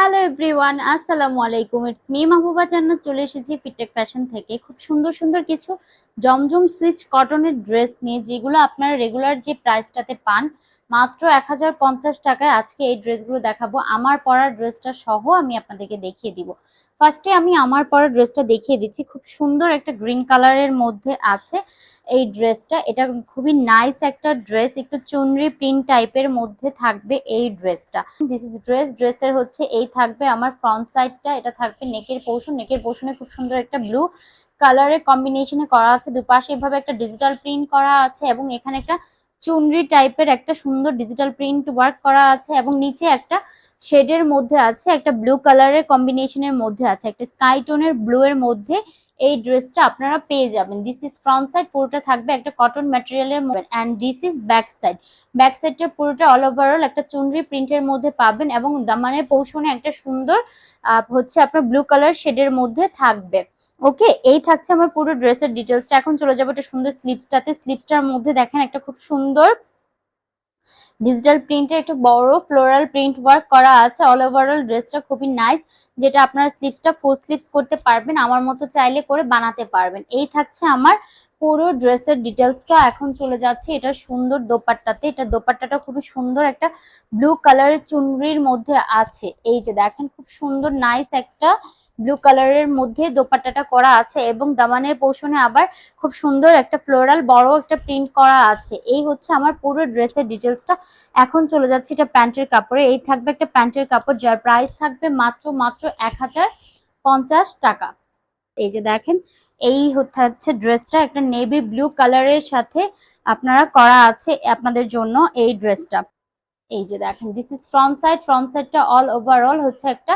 Hello everyone আসসালামু আলাইকুম it's me Mahbuba জান্নাত চলে এসেছি ফিটেক ফ্যাশন থেকে। খুব সুন্দর সুন্দর কিছু জমজম সুইচ কটনের ড্রেস নিয়ে, যেগুলো আপনারা রেগুলার যে প্রাইসটাতে পান, মাত্র এক হাজার পঞ্চাশ টাকায় আজকে এই ড্রেসগুলো দেখাবো। আমার পরার ড্রেসটা সহ আমি আপনাদেরকে দেখিয়ে দিব। ফার্স্টে আমি আমার পরা ড্রেসটা দেখিয়ে দিচ্ছি। খুব সুন্দর একটা গ্রিন কালারের মধ্যে আছে এই ড্রেসটা এটা খুবই নাইস একটা ড্রেস একটু চুনরি প্রিন্ট টাইপের মধ্যে থাকবে এই ড্রেসটা দিস ইজ ড্রেস ড্রেসের হচ্ছে এই থাকবে আমার ফ্রন্ট সাইডটা এটা থাকবে নেকের পোর্শন নেকের পোর্শনে খুব সুন্দর একটা ব্লু কালারের কম্বিনেশনে করা আছে। দুপাশে এভাবে একটা ডিজিটাল প্রিন্ট করা আছে এবং এখানে একটা চুনরি টাইপের একটা সুন্দর ডিজিটাল প্রিন্ট ওয়ার্ক করা আছে এবং নিচে একটা শেডের মধ্যে আছে, একটা ব্লু কালারের কম্বিনেশনের মধ্যে আছে, একটা স্কাই টোনের ব্লু এর মধ্যে এই ড্রেসটা আপনারা পেয়ে যাবেন। দিস ইজ ফ্রন্ট সাইড পুরোটা থাকবে একটা cotton ম্যাটেরিয়ালের and this is back side back সাইডটা পুরোটা অল ওভারঅল একটা চুনরি প্রিন্টের মধ্যে পাবেন এবং দামানের পৌষণে একটা সুন্দর হচ্ছে আপনার ব্লু কালার শেডের মধ্যে থাকবে। ওকে, এই থাকছে আমার পুরো ড্রেসের ডিটেলসটা এখন চলে যাব একটা সুন্দর স্লিপসটাতে স্লিপসটার মধ্যে দেখেন একটা খুব সুন্দর ডিজিটাল প্রিন্টে একটা বড় ফ্লোরাল প্রিন্ট ওয়ার্ক করা আছে। অল ওভারঅল ড্রেসটা খুবই নাইস যেটা আপনারা স্লিপসটা ফুল স্লিপস করতে পারবেন। আমার মতো চাইলে করে বানাতে পারবেন। এই থাকছে আমার পুরো ড্রেসের ডিটেলসটা এখন চলে যাচ্ছে এটা সুন্দর দোপাট্টাতে। এটা দোপাট্টাটা খুবই সুন্দর একটা ব্লু কালারের চুনরির মধ্যে আছে। এই যে দেখেন, খুব সুন্দর নাইস একটা ব্লু কালারের মধ্যে দোপাট্টাটা করা আছে এবং দামানের পোষণে আবার খুব সুন্দর একটা ফ্লোরাল বড় একটা প্রিন্ট করা আছে। এই হচ্ছে আমার পুরো ড্রেসের ডিটেলসটা এখন চলে যাচ্ছে এটা প্যান্টের কাপড়ে। এই থাকবে একটা প্যান্টের কাপড় যার প্রাইস থাকবে মাত্র মাত্র এক হাজার পঞ্চাশ টাকা। এই যে দেখেন, এই হচ্ছে ড্রেসটা একটা নেভি ব্লু কালারের সাথে আপনারা করা আছে আপনাদের জন্য এই ড্রেসটা এই যে দেখেন this is front side front সাইডটা অল ওভারঅল হচ্ছে একটা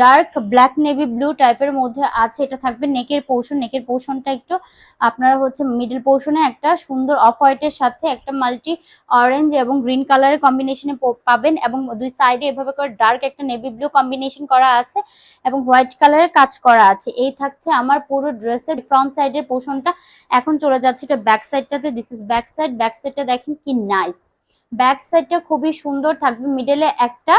ডার্ক ব্ল্যাক নেভি ব্লু টাইপের মধ্যে আছে, এটা থাকবে নেকের পোর্শন নেকের পোর্শনটা একটু আপনারা হচ্ছে মিডল পোর্শনে একটা সুন্দর অফ হোয়াইটের সাথে একটা মাল্টি অরেঞ্জ এবং গ্রিন কালারের কম্বিনেশনে পাবেন এবং দুই সাইডে এভাবে করে ডার্ক একটা নেভি ব্লু কম্বিনেশন করা আছে এবং হোয়াইট কালারের কাজ করা আছে। এই থাকছে আমার পুরো ড্রেসের ফ্রন্ট সাইডের পোর্শনটা এখন চলে যাচ্ছে এটা ব্যাক সাইডটাতে this is back side back সাইডটা দেখেন কি নাইস ব্যাক সাইডটা খুবই সুন্দর থাকবে মিডলে একটা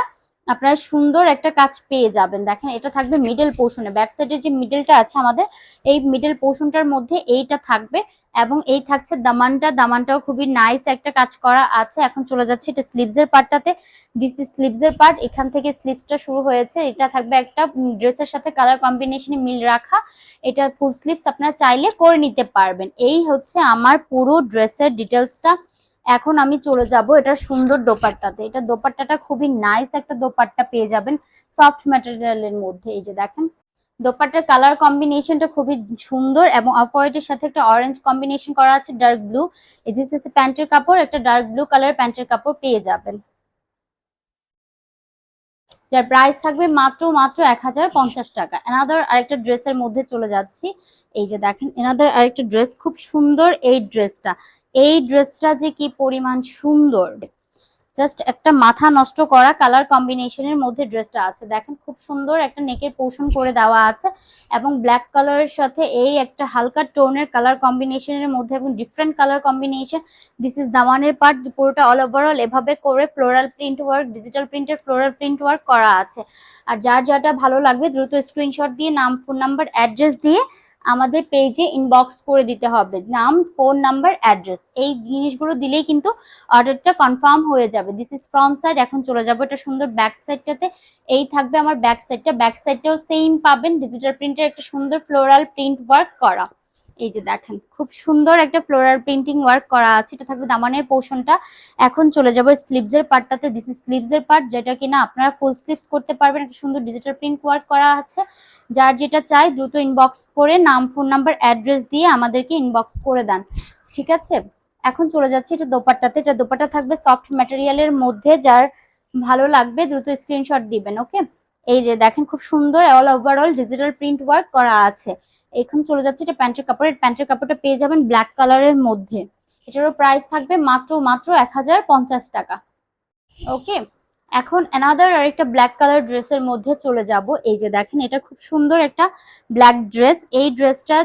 আপনারা সুন্দর একটা কাজ পেয়ে যাবেন। দেখেন, এটা থাকবে মিডল পোর্শনে ব্যাক সাইডের যে মিডলটা আছে আমাদের, এই মিডল পোর্শনটার মধ্যে এইটা থাকবে এবং এই থাকছে দামানটা। দামানটাও খুবই নাইস একটা কাজ করা আছে। এখন চলে যাচ্ছে এটা স্লিভসের পার্টটাতে দিস ইজ স্লিভসের পার্ট এখান থেকে স্লিভসটা শুরু হয়েছে। এটা থাকবে একটা ড্রেসের সাথে কালার কম্বিনেশনে মিল রাখা। এটা ফুল স্লিভস আপনারা চাইলে করে নিতে পারবেন। এই হচ্ছে আমার পুরো ড্রেসের ডিটেলসটা এখন আমি চলে যাব এটা সুন্দর দোপাট্টাতে। এটা দোপাট্টাটা খুবই নাইস একটা দোপাট্টা পেয়ে যাবেন সফট ম্যাটেরিয়ালের মধ্যে। এই যে দেখেন, দোপাট্টার কালার কম্বিনেশনটা খুবই সুন্দর এবং অফ হোয়াইটের সাথে একটা অরেঞ্জ কম্বিনেশন করা আছে ডার্ক ব্লু দিস ইজ প্যান্টের কাপড়, একটা ডার্ক ব্লু কালার প্যান্টের কাপড় পেয়ে যাবেন। যার প্রাইস থাকবে মাত্র মাত্র এক হাজার পঞ্চাশ টাকা। এনাদার আরেকটা ড্রেসের মধ্যে চলে যাচ্ছি। এই যে দেখেন এনাদার আরেকটা ড্রেস খুব সুন্দর এই ড্রেসটা এই ড্রেসটা যে কি পরিমাণ সুন্দর। জাস্ট একটা মাথা নষ্ট করা কালার কম্বিনেশনের মধ্যে ড্রেসটা আছে। দেখেন খুব সুন্দর একটা নেকের পোষণ করে দেওয়া আছে এবং ব্ল্যাক কালারের সাথে এই একটা হালকা টোনের কালার কম্বিনেশনের মধ্যে এবং different colour combination this is দামানের part পুরোটা অল ওভারঅল এভাবে করে ফ্লোরাল প্রিন্ট ওয়ার্ক ডিজিটাল প্রিন্টের ফ্লোরাল প্রিন্ট ওয়ার্ক করা আছে। আর যার যারটা ভালো লাগবে, দ্রুত স্ক্রিনশট দিয়ে নাম ফোন নাম্বার অ্যাড্রেস দিয়ে আমাদের পেজে ইনবক্স করে দিতে হবে। নাম ফোন নাম্বার অ্যাড্রেস এই জিনিসগুলো দিলেই কিন্তু অর্ডারটা কনফার্ম হয়ে যাবে। দিস ইজ ফ্রন্ট সাইড এখন চলে যাব এটা সুন্দর ব্যাক সাইডটাতে এই থাকবে আমার ব্যাক সাইডটা ব্যাক সাইডটাও সেম পাবেন। ডিজিটাল প্রিন্টের একটা সুন্দর ফ্লোরাল প্রিন্ট ওয়ার্ক করা। এই যে দেখেন, খুব সুন্দর একটা ফ্লোরাল প্রিন্টিং ওয়ার্ক করা আছে। এটা থাকবে দামানের পোর্শনটা এখন চলে যাব স্লিভসের পার্টটাতে দিস ইজ স্লিভসের পার্ট যেটা কিনা আপনারা ফুল স্লিভস করতে পারবেন। একটা সুন্দর ডিজিটাল প্রিন্ট ওয়ার্ক করা আছে। যার যেটা চাই, দ্রুত ইনবক্স করে নাম ফোন নাম্বার অ্যাড্রেস দিয়ে আমাদেরকে ইনবক্স করে দেন। ঠিক আছে? এখন চলে যাচ্ছে এটা দোপাট্টাতে। এটা দোপাট্টা থাকবে সফট ম্যাটেরিয়ালের মধ্যে। যার ভালো লাগবে, দ্রুত স্ক্রিনশট দিবেন ওকে এই যে দেখেন, খুব সুন্দর all overall digital print work করা আছে। এখন চলে যাচ্ছে এটা প্যান্টের কাপড়। প্যান্টের কাপড়টা পেয়ে যাবেন ব্ল্যাক কালারের মধ্যে। এটারও প্রাইস থাকবে মাত্র মাত্র এক হাজার পঞ্চাশ টাকা। ওকে এখন অ্যানাদার আরেকটা ব্ল্যাক কালার ড্রেসের মধ্যে চলে যাব। এই যে দেখেন, এটা খুব সুন্দর একটা ব্ল্যাক ড্রেস এই ড্রেসটা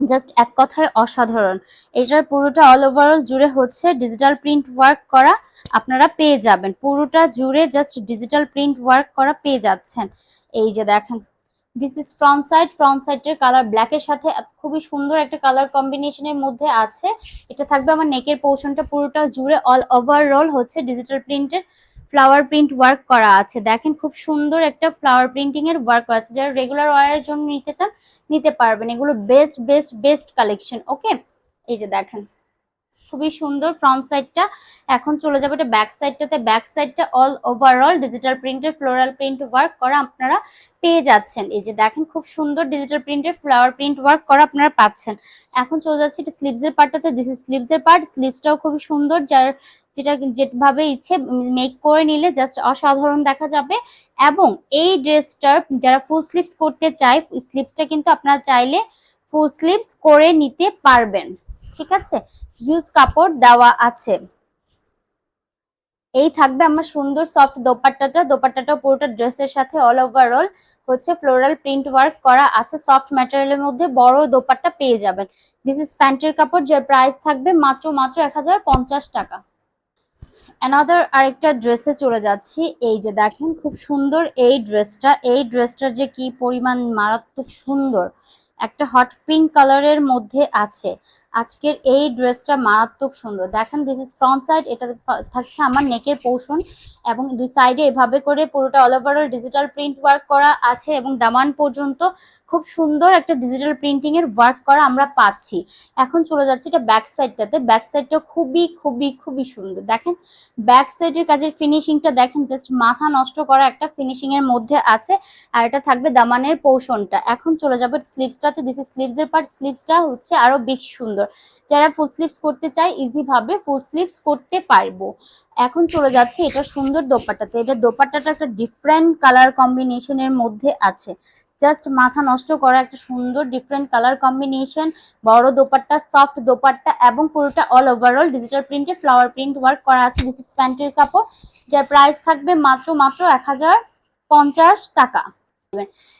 জাস্ট এক কথায় অসাধারণ। এটার পুরোটা অল ওভারঅল জুড়ে হচ্ছে ডিজিটাল প্রিন্ট ওয়ার্ক করা আপনারা পেয়ে যাবেন। পুরোটা জুড়ে জাস্ট ডিজিটাল প্রিন্ট ওয়ার্ক করা পেয়ে যাচ্ছেন। এই যে দেখেন this is front side front সাইডের কালার ব্ল্যাকের সাথে খুবই সুন্দর একটা কালার কম্বিনেশনের মধ্যে আছে। এটা থাকবে আমার নেকের পোর্শনটা পুরোটা জুড়ে অল ওভারঅল হচ্ছে ডিজিটাল প্রিন্টের ফ্লাওয়ার প্রিন্ট ওয়ার্ক করা আছে। দেখেন খুব সুন্দর একটা ফ্লাওয়ার প্রিন্টিং এর ওয়ার্ক করা আছে। যারা রেগুলার ওয়ারের জন্য নিতে চান, নিতে পারবেন। এগুলো best best best collection okay এই যে দেখেন। খুবই সুন্দর ফ্রন্ট সাইডটা এখন চলে যাবে এটা ব্যাক সাইডটাতে ব্যাক সাইডটা অল ওভারঅল ডিজিটাল প্রিন্টের ফ্লোরাল প্রিন্ট ওয়ার্ক করা আপনারা পেয়ে যাচ্ছেন। এই যে দেখেন খুব সুন্দর ডিজিটাল প্রিন্টের ফ্লাওয়ার প্রিন্ট ওয়ার্ক করা আপনারা পাচ্ছেন। এখন চলে যাচ্ছে এটা স্লিভসের পার্টটাতে দিস ইজ স্লিভসের পার্ট স্লিভসটাও খুবই সুন্দর। যার যেটা যেভাবে ইচ্ছে মেক করে নিলে জাস্ট অসাধারণ দেখা যাবে। এবং এই ড্রেসটার যারা ফুল স্লিভস করতে চায় স্লিভসটা কিন্তু আপনারা চাইলে ফুল স্লিভস করে নিতে পারবেন। ঠিক আছে? ইউজ কাপড় দেওয়া আছে। এই থাকবে আমার সুন্দর সফট দোপাট্টাটা। দোপাট্টাটা পুরোটা ড্রেসের সাথে অল ওভারঅল হচ্ছে ফ্লোরাল প্রিন্ট ওয়ার্ক করা আছে। সফট ম্যাটেরিয়ালের মধ্যে বড় দোপাট্টা পেয়ে যাবেন। দিস ইজ প্যান্টের কাপড় যার প্রাইস থাকবে মাত্র মাত্র এক হাজার পঞ্চাশ টাকা। অ্যানাদার আরেকটা ড্রেসে চলে যাচ্ছি। এই যে দেখেন খুব সুন্দর এই ড্রেসটা এই ড্রেসটার যে কি পরিমাণ মারাত্মক সুন্দর। একটা হট পিঙ্ক কালারের মধ্যে আছে। আজকের এই ড্রেসটা মারাত্মক সুন্দর। দেখেন দিস ইজ ফ্রন্ট সাইড এটা থাকছে আমার নেকের পোষণ এবং দুই সাইডে এভাবে করে পুরোটা all overall digital print work করা আছে এবং দামান পর্যন্ত খুব সুন্দর একটা ডিজিটাল প্রিন্টিং এর ওয়ার্ক করা আমরা পাচ্ছি। এখন চলে যাচ্ছে এটা ব্যাক সাইডটাতে ব্যাক সাইডটা খুবই খুবই খুবই সুন্দর। দেখেন ব্যাক সাইডের কাজের ফিনিশিংটা দেখেন জাস্ট মাথা নষ্ট করা একটা ফিনিশিং এর মধ্যে আছে, আর এটা থাকবে দামানের পোর্শনটা এখন চলে যাবে স্লিভসটাতে দিস স্লিভস এর পার্ট স্লিভসটা হচ্ছে আরও বেশি সুন্দর। যারা ফুল স্লিভস করতে চায় ইজি ভাবে ফুল স্লিভস করতে পারব। এখন চলে যাচ্ছে এটা সুন্দর দোপাট্টাতে। এটা দোপাট্টাটা একটা ডিফারেন্ট কালার কম্বিনেশনের মধ্যে আছে। জাস্ট মাথা নষ্ট করা একটা সুন্দর ডিফারেন্ট কালার কম্বিনেশন বড় দোপাট্টা সফট দোপাট্টা এবং পুরোটা অল ওভারঅল ডিজিটাল প্রিন্টে ফ্লাওয়ার প্রিন্ট ওয়ার্ক করা আছে। দিস প্যান্টের কাপড়, যার প্রাইস থাকবে মাত্র মাত্র এক হাজার পঞ্চাশ টাকা।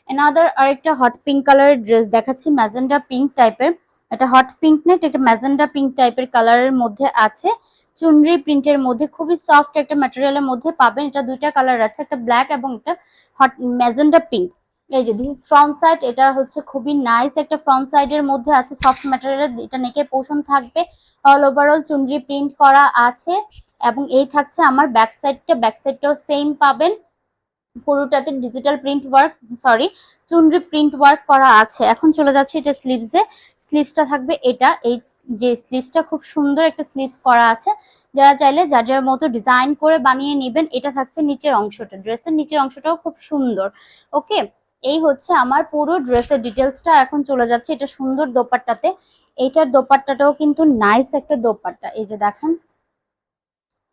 এনাদার আরেকটা হট পিঙ্ক কালারের ড্রেস দেখাচ্ছি ম্যাজেন্ডা পিঙ্ক টাইপের এটা হট পিঙ্ক নেট একটা ম্যাজেন্ডা পিঙ্ক টাইপের কালারের মধ্যে আছে। চুনরি প্রিন্টের মধ্যে খুবই সফট একটা ম্যাটেরিয়ালের মধ্যে পাবেন। এটা দুইটা কালার আছে, একটা ব্ল্যাক এবং একটা হট ম্যাজেন্ডা পিঙ্ক এই যে দিস ইজ ফ্রন্ট সাইড এটা হচ্ছে খুবই নাইস একটা ফ্রন্ট সাইডের মধ্যে আছে সফট ম্যাটেরিয়াল এটা নেকের পোষণ থাকবে। অল ওভারঅল চুনরি প্রিন্ট করা আছে এবং এই থাকছে আমার ব্যাক সাইডটা ব্যাক সাইডটাও সেম পাবেন। পুরোটাতে digital print work sorry chunri print work করা আছে। এখন চলে যাচ্ছে এটা স্লিভসে স্লিভসটা থাকবে এটা। এই যে স্লিভসটা খুব সুন্দর একটা স্লিভস করা আছে। যারা চাইলে যার যার মতো ডিজাইন করে বানিয়ে নেবেন, এটা থাকছে নিচের অংশটা। ড্রেসের নিচের অংশটাও খুব সুন্দর। ওকে এই হচ্ছে আমার পুরো ড্রেসের ডিটেলসটা এখন চলে যাচ্ছে এটা সুন্দর দোপাট্টাতে। এইটার দোপাট্টাটাও কিন্তু নাইস একটা দোপাট্টা। এই যে দেখেন,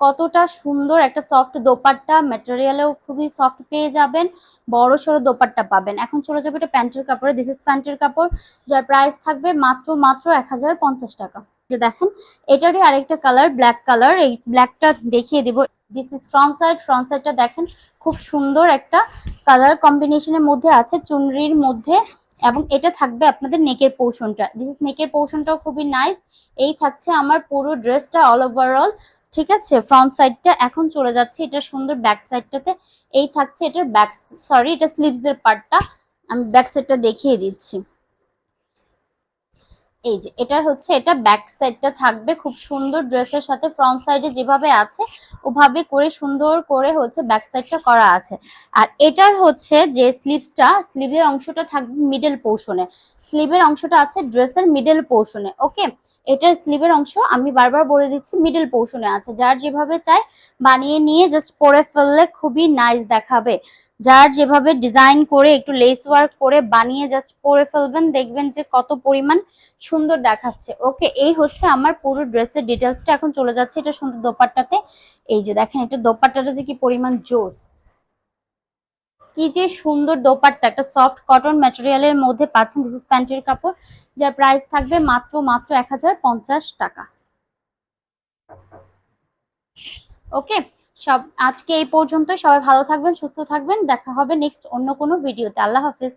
কতটা সুন্দর একটা সফট দোপাট্টা। ম্যাটেরিয়ালেও খুবই সফট পেয়ে যাবেন, বড় সড়ো দোপাট্টা পাবেন। এখন চলে যাবে এটা প্যান্টের কাপড়ে। দিস ইস প্যান্টের কাপড়, যার প্রাইস থাকবে মাত্র মাত্র এক হাজার পঞ্চাশ টাকা। যে দেখেন, এটারই আরেকটা কালার ব্ল্যাক কালার এই ব্ল্যাকটা দেখিয়ে দিব। This is front side front সাইডটা দেখেন, খুব সুন্দর একটা কালার কম্বিনেশনের মধ্যে আছে, চুনরির মধ্যে, এবং এটা থাকবে আপনাদের নেকের পোর্শনটা দিস ইজ নেকের পোর্শনটাও খুবই নাইস এই থাকছে আমার পুরো ড্রেসটা অল ওভারঅল ঠিক আছে? ফ্রন্ট সাইডটা এখন চলে যাচ্ছে, এটা সুন্দর ব্যাক সাইডটাতে এই থাকছে এটার ব্যাক সরি এটা স্লিভস এর পার্টটা আমি ব্যাক সাইডটা দেখিয়ে দিচ্ছি। এই যে, এটার হচ্ছে, এটা ব্যাক সাইডটা থাকবে, খুব সুন্দর ড্রেসের সাথে ফ্রন্ট সাইডে যেভাবে আছে, ওভাবে করে সুন্দর করে হচ্ছে ব্যাক সাইডটা করা আছে। আর এটার হচ্ছে যে স্লিভসটা স্লিভের অংশটা থাকবে মিডল পোর্শনে স্লিভের অংশটা আছে ড্রেসের মিডল পোর্শনে ওকে এটার স্লিভের অংশ আমি বারবার বলে দিচ্ছি মিডল পোর্শনে আছে। যার যেভাবে চাই বানিয়ে নিয়ে জাস্ট পরে ফেললে খুবই নাইস দেখাবে। যার যেভাবে ডিজাইন করে একটু লেস ওয়ার্ক করে বানিয়ে জাস্ট পরে ফেলবেন, দেখবেন যে কত পরিমাণ সুন্দর দেখাচ্ছে। ওকে, এই হচ্ছে আমার পুরো ড্রেসের ডিটেলসটা এখন চলে যাচ্ছে এটা সুন্দর দোপাট্টাতে। এই যে দেখেন, এটা দোপাট্টাটা যে কি পরিমাণ জোস। কি যে সুন্দর দোপাট্টা, একটা সফট কটন ম্যাটেরিয়ালের মধ্যে পাচ্ছেন দিস ইস প্যান্টের কাপড়, যার প্রাইস থাকবে মাত্র মাত্র এক হাজার পঞ্চাশ টাকা। ওকে, সব, আজকে এই পর্যন্ত সবাই ভালো থাকবেন, সুস্থ থাকবেন। দেখা হবে নেক্সট অন্য কোনো ভিডিওতে আল্লাহ হাফিজ।